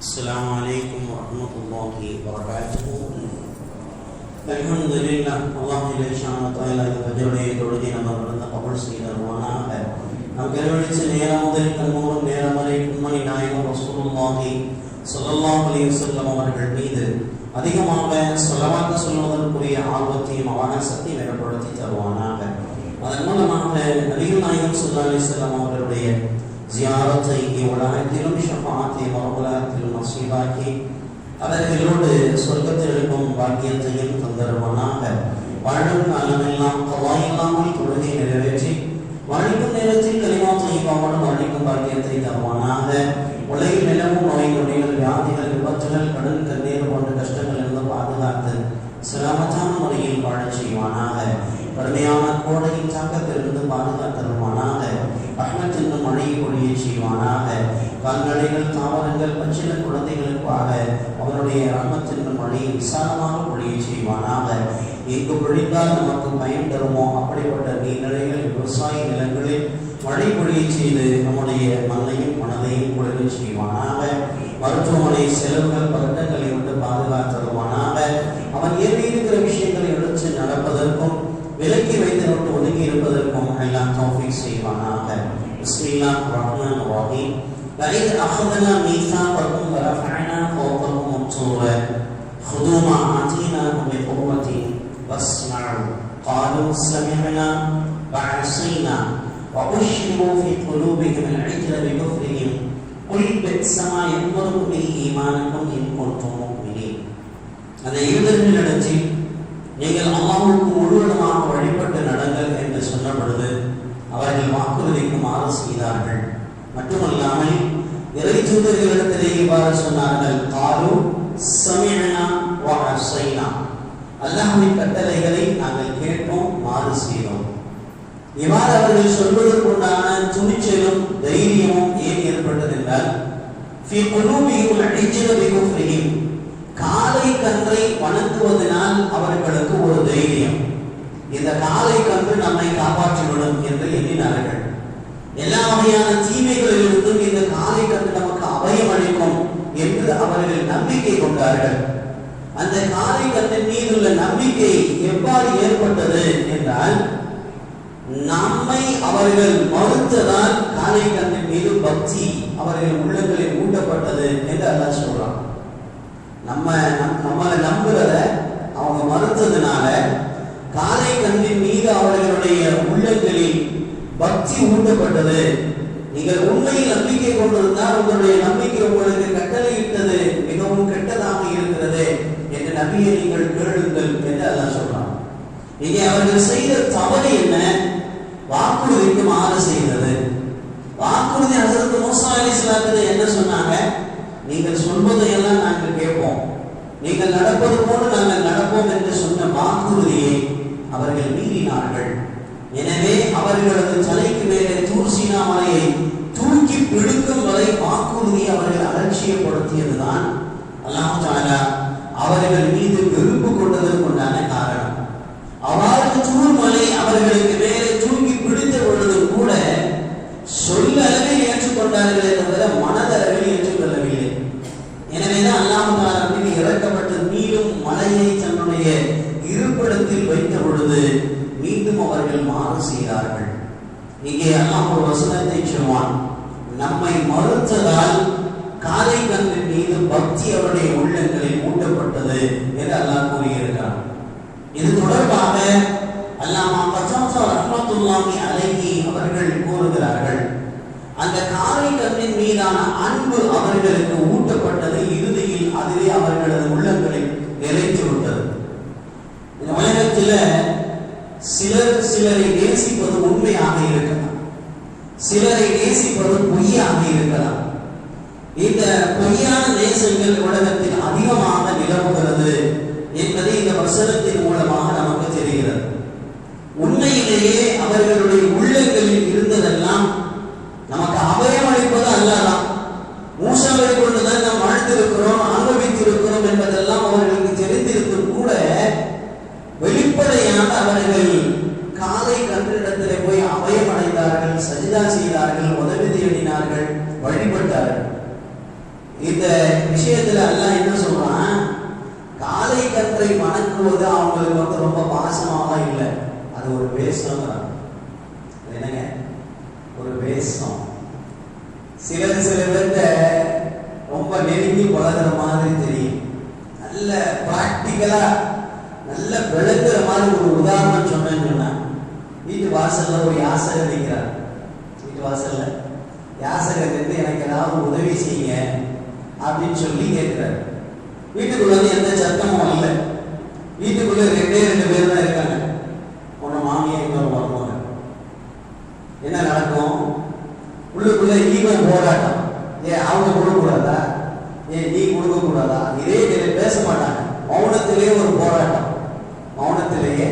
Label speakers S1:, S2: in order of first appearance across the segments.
S1: السلام عليكم ورحمة الله وبركاته الحمد لله الله جل شانه وتعالى இந்த ஃபஜ்ருடைய தொழுகை நம்ம நடந்த கபூல் செய்தருவானாக நாம் கருவழிச்ச நேரம் முதல் கண்மூலம் நேரம் வரை உண்மணி நாயகம் ரசூலுல்லாஹி ஸல்லல்லாஹு அலைஹி வஸல்லம் அவர்கள் மீது அதிகமாக ஸலவாத் சொல்வதற்குரிய ஆர்வத்தையும் அவகாசத்தையும் ஏற்படுத்தி தருவானாக அதன் மூலமாக நபிகள் நாயகம் ஸல்லல்லாஹு அலைஹி வஸல்லம் அவர்களுடைய ஜியாரத்தை உலகத்திலும் ஷஃபாத்தை மறுபுலகத்திலும் நசீபாக்கி அவர்களோடு சொர்க்கத்தில் இருக்கும் பாக்கியத்தையும் தந்தருவனாக. வாழும் காலமெல்லாம் இல்லாமல் தொழுகை நிறைவேற்றி வழிக்கும் நேரத்தில் கலிமா செய்வாமலும் வழிக்கும் பாக்கியத்தை தருவானாக. உலகில் நிலவும் நோய் நொடிகள் வியாதிகள் விபத்துகள் கடன் கண்ணீர் போன்ற கஷ்டங்கள் இருந்து பாதுகாத்து சிரமத்தான முறையில் வாழச் செய்வானாக. கடுமையான கோடையின் தாக்கத்திலிருந்து மழையை செய்வானாக. கால்நடைகள் தாவரங்கள் பச்சில குழந்தைகளுக்காக அவனுடைய ரமத்தின் என்னும் விசாலமாக பொழிய செய்வானாக. எங்கு பொழிந்தால் நமக்கு பயன் தருமோ? அப்படிப்பட்ட நீர்நிலைகள் விவசாய நிலங்களில் மழை பொழிய செய்து நம்முடைய மண்ணையும் மனதையும் குளிர செய்வானாக. மருத்துவமனை செலவுகள் பதட்டங்களை விட்டு பாதுகாத்தருவானாக. அவன் ஏறி இருக்கிற விஷயங்களை எடுத்து நடப்பதற்கும் விலக்கி இருப்பதற்கும் எல்லாம் தௌஃபீக் செய்வானாக பிஸ்மில்லாஹ் ரஹ்மான் ரஹீம் وإذ أخذنا ميثاقكم ورفعنا فوقكم الطور خذوا ما آتيناكم بقوة واسمعوا قالوا سمعنا وعصينا وأشربوا في قلوبهم العجل بكفرهم قل بئس ما يأمركم به إيمانكم إن كنتم அவர்கள் வாக்குறுதிக்கு செய்தார்கள். மட்டுமல்லாமல் இறை தூதர்களிடத்திலே இவ்வாறு சொன்னார்கள் காலு சமிழனா வசைனா அல்லாஹ்வின் கட்டளைகளை நாங்கள் கேட்டோம் மாறு செய்தோம். இவ்வாறு அவர்கள் சொல்வதற்குண்டான துணிச்சலும் தைரியமும் ஏன் ஏற்பட்டது என்றால் காலை கன்றை வணங்குவதனால் அவர்களுக்கு ஒரு தைரியம். இந்த காலை கன்று நம்மை காப்பாற்றிவிடும் என்று எண்ணினார்கள். எல்லா வகையான தீமைகளிலிருந்தும் இந்த காலை கன்று நமக்கு அபயம் அளிக்கும் என்று அவர்கள் நம்பிக்கை கொண்டார்கள். அந்த காலை கன்றின் மீது உள்ள நம்பிக்கை எவ்வாறு ஏற்பட்டது என்றால் நம்மை அவர்கள் மறுத்ததால் காலை கன்றின் மீது பக்தி அவர்கள் உள்ளங்களில் ஊட்டப்பட்டது என்று அல்லாஹ் சொல்றான். நம்ம நம்மளை நம்புறத அவங்க மறுத்ததுனால பக்தி ஊட்டப்பட்டது. நீங்கள் உண்மையில் நம்பிக்கை கொண்டிருந்தால் உங்களுடைய நம்பிக்கை உங்களுக்கு கட்டளையிட்டது மிகவும் கெட்டதாக இருக்கிறது என்று நபியை நீங்கள் கேளுங்கள் என்று அல்லாஹ் சொல்றான். இங்கே அவர்கள் செய்த தவறு என்ன? வாக்குறுதிக்கு மாறு செய்தது. வாக்குறுதி அதற்கு மூசா அலி என்ன சொன்னாங்க? நீங்கள் சொல்வதையெல்லாம் நாங்கள் கேட்போம். நீங்கள் நடப்பது போல நாங்கள் நடப்போம் என்று சொன்ன வாக்குறுதியை அவர்கள் மீறினார்கள். எனவே அவர்களது தலைக்கு மேலே தூர்சினா மலையை தூக்கி பிடிக்கும் வரை வாக்குறுதியை அவர்கள் அலட்சியப்படுத்தியதுதான் அல்லாஹாலா அவர்கள் மீது வெறுப்பு கொண்டதற்குண்டான காரணம். அவ்வாறு தூர் மலை அவர்களுக்கு மேலே தூக்கி பிடித்த பொழுது கூட சொல்ல அளவில் ஏற்றுக்கொண்டார்களே தவிர மனதளவில் ஏற்றுக்கொள்ளவில்லை எனவேதான் அல்லாஹால மீது இறக்கப்பட்ட மீண்டும் மலையை தன்னுடைய இருப்பிடத்தில் வைத்த பொழுது மீண்டும் அவர்கள் மாறு செய்தார்கள் இங்கே அல்லாஹ் ஒரு வசனத்தை சொல்வான் நம்மை மறுத்ததால் காலை கண்ணின் மீது பக்தி அவருடைய உள்ளங்களில் ஊட்டப்பட்டது என்று அல்லாஹ் கூறியிருக்கிறான். இது தொடர்பாக அல்லாமா பச்சாசா ரஹ்மத்துல்லாமி அலைகி அவர்கள் கூறுகிறார்கள் அந்த காலை கண்ணின் மீதான அன்பு அவர்களுக்கு ஊட்டப்பட்டது இறுதியில் அதுவே அவர்களது உள்ளங்களில் நிலைத்து விட்டது இந்த உலகத்தில் சிலரை நேசிப்பது உண்மையாக இருக்கலாம். சிலரை நேசிப்பது பொய்யாக இருக்கலாம். இந்த பொய்யான நேசங்கள் உலகத்தில் அதிகமாக நிலவுகிறது என்பது இந்த வசனத்தின் மூலமாக நமக்கு தெரிகிறது. உண்மையிலேயே அவர்களுடைய உள்ளங்களில் இருந்ததெல்லாம் நமக்கு அபயம் அளிப்பது அல்லாதான் மூசாவை கொண்டுதான் நாம் வாழ்ந்திருக்கிறோம் அனுபவித்திருக்கிறோம் என்பதெல்லாம் அவர்களுக்கு தெரிந்திருந்தும் கூட வெளிப்படையாக அவர்கள் காலை கன்றிடத்திலே போய் அபயம் அடைந்தார்கள் சஜிதா செய்தார்கள் உதவி தேடினார்கள் வழிபட்டார்கள் இந்த விஷயத்துல எல்லாம் என்ன சொல்றான்? காலை கன்றை வணங்குவது அவங்களுக்கு வந்து ரொம்ப பாசமாலாம் இல்லை? அது ஒரு வேஷம் என்னங்க? ஒரு வேஷம். சிலர் சில பேர்த்த ரொம்ப நெருங்கி பழகுற மாதிரி தெரியும். நல்ல பிராக்டிக்கலா நல்ல விளங்குற மாதிரி ஒரு உதாரணம் சொன்னேன்னு வீட்டு வாசல்ல ஒரு யாசகர் நிற்கிறார் வீட்டு வாசல்ல. யாசகர் எனக்கு ஏதாவது உதவி செய்யுங்க. அப்படின்னு சொல்லி கேட்கிறாரு. வீட்டுக்குள்ள வந்து எந்த சத்தமும் இல்லை. வீட்டுக்குள்ள ரெண்டே ரெண்டு பேர் தான் இருக்காங்க. ஒன்னு மாமியா இன்னொரு மருமக என்ன நடக்கும்? உள்ளுக்குள்ள ஈவன் போராட்டம். ஏ அவங்க கொடுக்கக்கூடாதா? ஏ நீ கொடுக்கக்கூடாதா? இதே நிலை பேச மாட்டாங்க. மௌனத்திலேயே ஒரு போராட்டம். மௌனத்திலேயே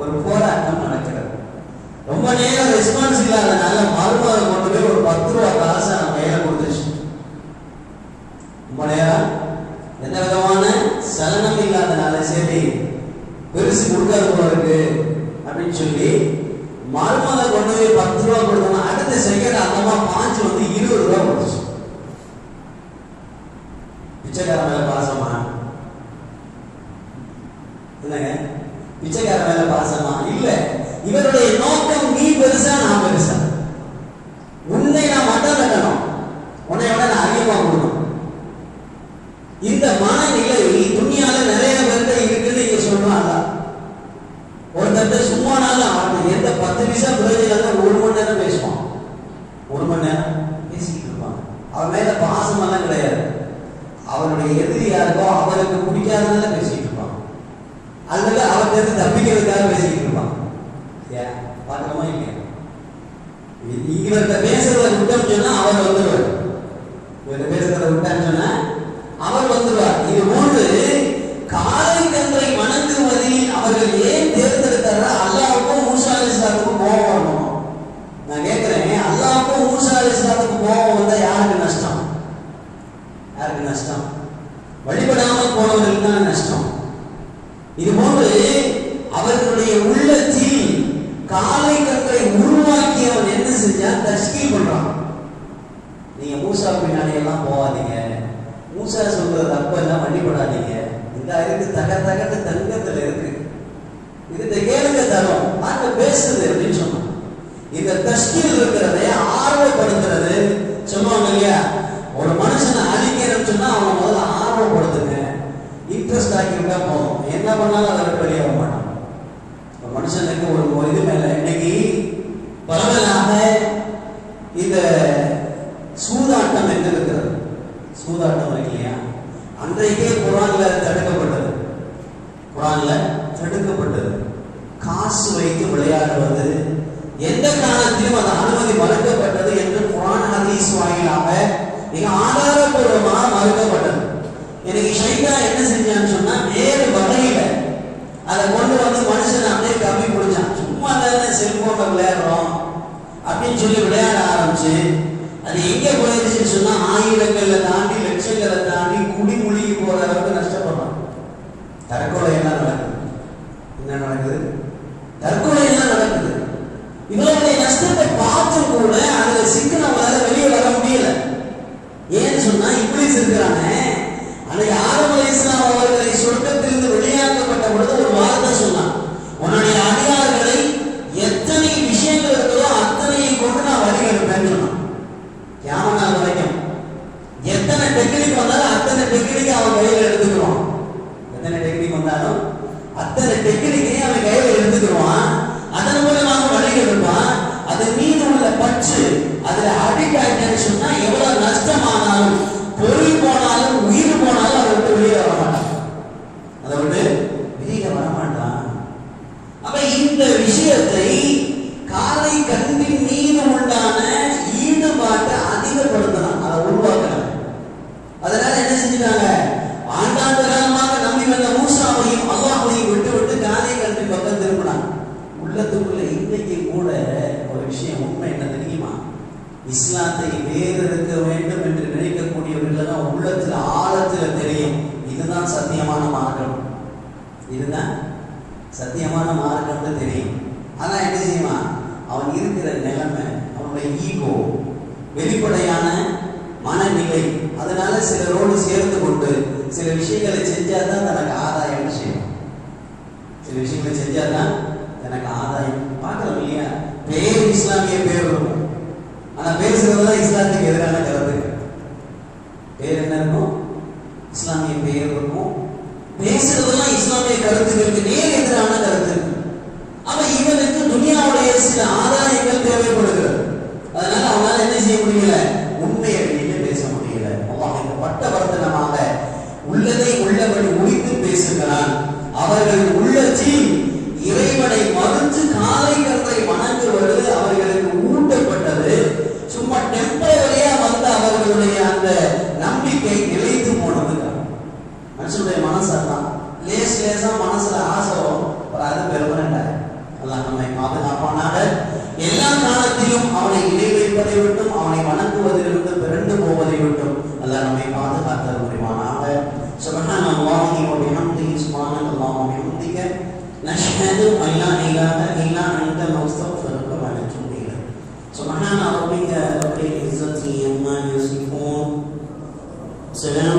S1: ஒரு போராட்டம் நடக்கிறது. ரொம்ப நேரம் ரெஸ்பான்ஸ் இல்லாதனால மருமக கொண்டு போய் ஒரு பத்து ரூபா காசு நம்ம கையில கொடுத்துச்சு ரொம்ப நேரம் எந்த விதமான சலனம் இல்லாதனால சரி பெருசு கொடுக்காத போல இருக்கு அப்படின்னு சொல்லி மருமக கொண்டு போய் பத்து ரூபா கொடுத்தோம் அடுத்த செகண்ட் அந்தமா பாஞ்சு வந்து இருபது ரூபா கொடுத்துச்சு. பிச்சைக்கார மேல பாசமா? என்னங்க பிச்சைக்கார மேல பாசமா? இல்ல. இவருடைய நோக்கம் நீ பெருசா அவனுடைய எதிரி யாருக்கோ அவருக்கு பிடிக்காததுல பேசிட்டு இருப்பான். அல்லது அவர்கிட்ட இருந்து தப்பிக்கிறதுக்காக பேசிக்கிட்டு இருப்பான். ஏன் பார்க்கணுமா இல்லையா இவர்கிட்ட பேசுறத விட்டோம்னு சொன்னா அவர் வந்துருவார். இவர்கிட்ட பேசுறத விட்டான்னு சொன்னா அவர் வந்துருவார் இது போன்று காலை கன்றை வணங்குவதில் அவர்கள் ஏன் தேர்ந்தெடுத்தாரா அல்லாவுக்கும் மூசா அலிஸ்லாத்துக்கும் கோபம் வரணும் நான் கேட்கிறேன் அல்லாவுக்கும் மூசா அலிஸ்லாத்துக்கும் கோபம் வந்தா யாருக்கு நஷ்டம் யாருக்கு நஷ்டம் வழிபடாமல் போனவர்களுக்கு தான் நஷ்டம் இது போன்று அவர்களுடைய உள்ளத்தில் காலை கற்றை உருவாக்கியவன் என்ன செஞ்சான் தஷ்கீல் பண்றான் நீங்க மூசா பின்னாடி எல்லாம் போகாதீங்க. மூசா சொல்ற தப்பு எல்லாம் வழிபடாதீங்க இந்த இருக்கு தக தகட்டு தங்கத்துல இருக்கு. இது கேளுங்க தரும் நாங்க பேசுது அப்படின்னு சொன்னோம் இந்த தஷ்கீல் இருக்கிறதை ஆர்வப்படுத்துறது. சொல்லுவாங்க இல்லையா? ஒரு மனுஷனை அழிக்கிறேன்னு சொன்னா அவன் முதல்ல ஆர்வப்படுத்துங்க. இன்ட்ரெஸ்ட் ஆக்கிவிட்டா போதும். என்ன பண்ணாலும் அதை விட்டு மாட்டான். ஒரு மனுஷனுக்கு ஒரு ஒரு இது மேல இன்னைக்கு பரவலாக இந்த சூதாட்டம் எங்க இருக்கிறது? சூதாட்டம் இருக்கு இல்லையா? அன்றைக்கே குரான்ல தடுக்கப்பட்டது. குரான்ல தடுக்கப்பட்டது. காசு வைத்து விளையாடுவது. எந்த காலத்திலும் அந்த அனுமதி மறுக்கப்பட்டது என்று குரான் ஹதீஸ் வாயிலாக மிக ஆதாரபூர்வமாக மறுக்கப்பட்டது. எனக்கு ஷைதா என்ன செஞ்சான்னு சொன்னா வேறு வகையில அதை கொண்டு வந்து மனுஷன் அப்படியே கம்மி பிடிச்சான். சும்மா தானே செல்போன்ல விளையாடுறோம் அப்படின்னு சொல்லி விளையாட ஆரம்பிச்சு அது எங்க போயிருச்சுன்னு சொன்னா ஆயிரங்களை தாண்டி லட்சங்களை தாண்டி குடிமொழிக்கு போற அளவுக்கு நஷ்டம் உள்ளத்துக்குள்ள இன்னைக்கு கூட ஒரு விஷயம் உண்மை என்ன தெரியுமா? இஸ்லாத்தை வேறெடுக்க வேண்டும் என்று நினைக்கக்கூடியவர்கள் தான் உள்ளத்தில் ஆழத்தில் தெரியும். இதுதான் சத்தியமான மார்க்கம். இதுதான் சத்தியமான மார்க்கம்னு தெரியும். ஆனா என்ன செய்யுமா அவன் இருக்கிற நிலைமை அவனுடைய ஈகோ வெளிப்படையான மனநிலை. அதனால சிலரோடு சேர்ந்து கொண்டு சில விஷயங்களை செஞ்சாதான் தனக்கு ஆதாயம் விஷயம் சில விஷயங்களை செஞ்சாதான் எனக்கு ஆதாயம். பார்க்குறோம் இல்லையா? பேர் இஸ்லாமிய பேர் இருக்கும் ஆனால் பேசுகிறதெல்லாம் இஸ்லாத்துக்கு எதிரான கருத்து. الله وبحمده سبحانك اللهم وبحمدك نشهد أن لا إله إلا أنت نستغفرك ونتوب إليك. سبحان ربك رب العزة عما يصفون. سلام.